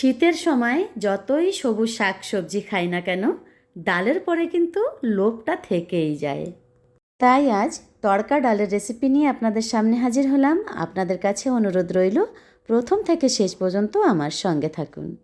শীতের সময় যতই সবুজ শাক সবজি খাই না কেন, ডালের পরে কিন্তু লোভটা থেকেই যায়। তাই আজ তড়কা ডালের রেসিপি নিয়ে আপনাদের সামনে হাজির হলাম। আপনাদের কাছে অনুরোধ রইল, প্রথম থেকে শেষ পর্যন্ত আমার সঙ্গে থাকুন।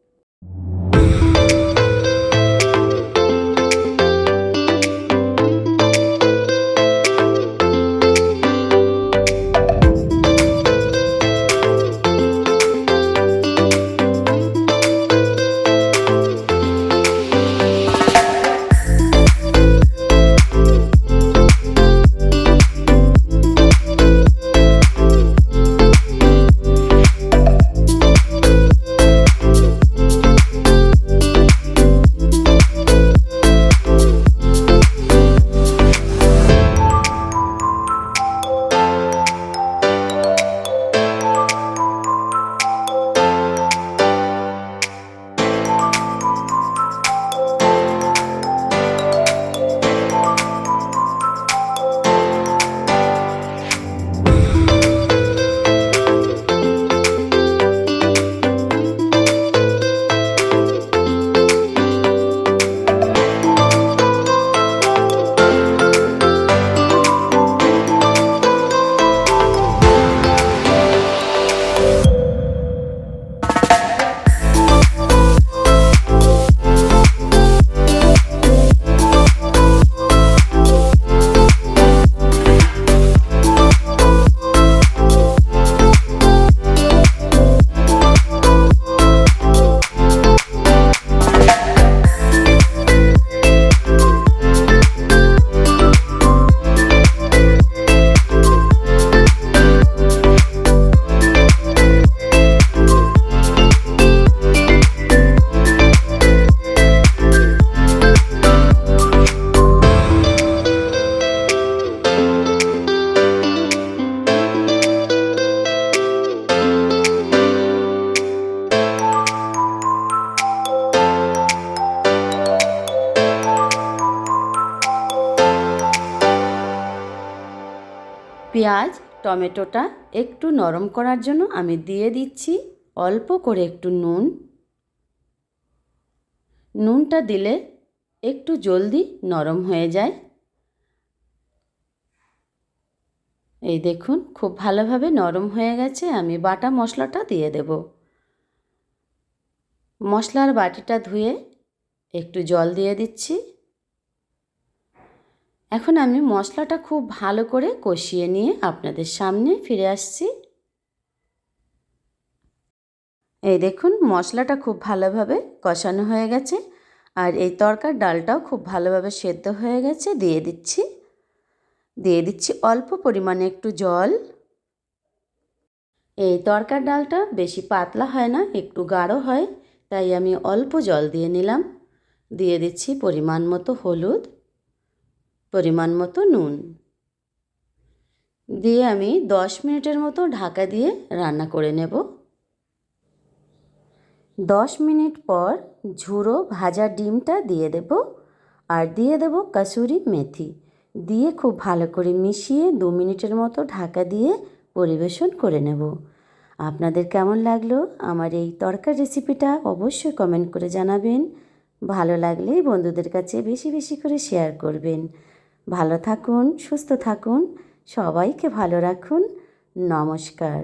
পেঁয়াজ, টমেটোটা একটু নরম করার জন্য আমি দিয়ে দিচ্ছি। অল্প করে একটু নুন। নুনটা দিলে একটু জলদি নরম হয়ে যায়। এই দেখুন, খুব ভালোভাবে নরম হয়ে গেছে। আমি বাটা মশলাটা দিয়ে দেব। মশলার বাটিটা ধুয়ে একটু জল দিয়ে দিচ্ছি। এখন আমি মশলাটা খুব ভালো করে কষিয়ে নিয়ে আপনাদের সামনে ফিরে আসছি। এই দেখুন, মশলাটা খুব ভালোভাবে কষানো হয়ে গেছে আর এই তরকার ডালটাও খুব ভালোভাবে সেদ্ধ হয়ে গেছে। দিয়ে দিচ্ছি দিয়ে দিচ্ছি অল্প পরিমাণে একটু জল। এই তরকার ডালটা বেশি পাতলা হয় না, একটু গাঢ় হয়, তাই আমি অল্প জল দিয়ে নিলাম। দিয়ে দিচ্ছি পরিমাণ মতো হলুদ। পরিমাণ মতো নুন। দিয়ে আমি দশ মিনিটের মতো ঢাকা দিয়ে রান্না করে নেব। দশ মিনিট পর ঝুড়ো ভাজা ডিমটা দিয়ে দেব আর দিয়ে দেব কাসুরি মেথি। দিয়ে খুব ভালো করে মিশিয়ে দু মিনিটের মতো ঢাকা দিয়ে পরিবেশন করে নেব। আপনাদের কেমন লাগল? আমার এই তরকার রেসিপিটা অবশ্যই কমেন্ট করে জানাবেন। ভালো লাগলে বন্ধুদের কাছে বেশি বেশি করে শেয়ার করবেন। ভালো থাকুন সুস্থ থাকুন সবাইকে ভালো রাখুন নমস্কার।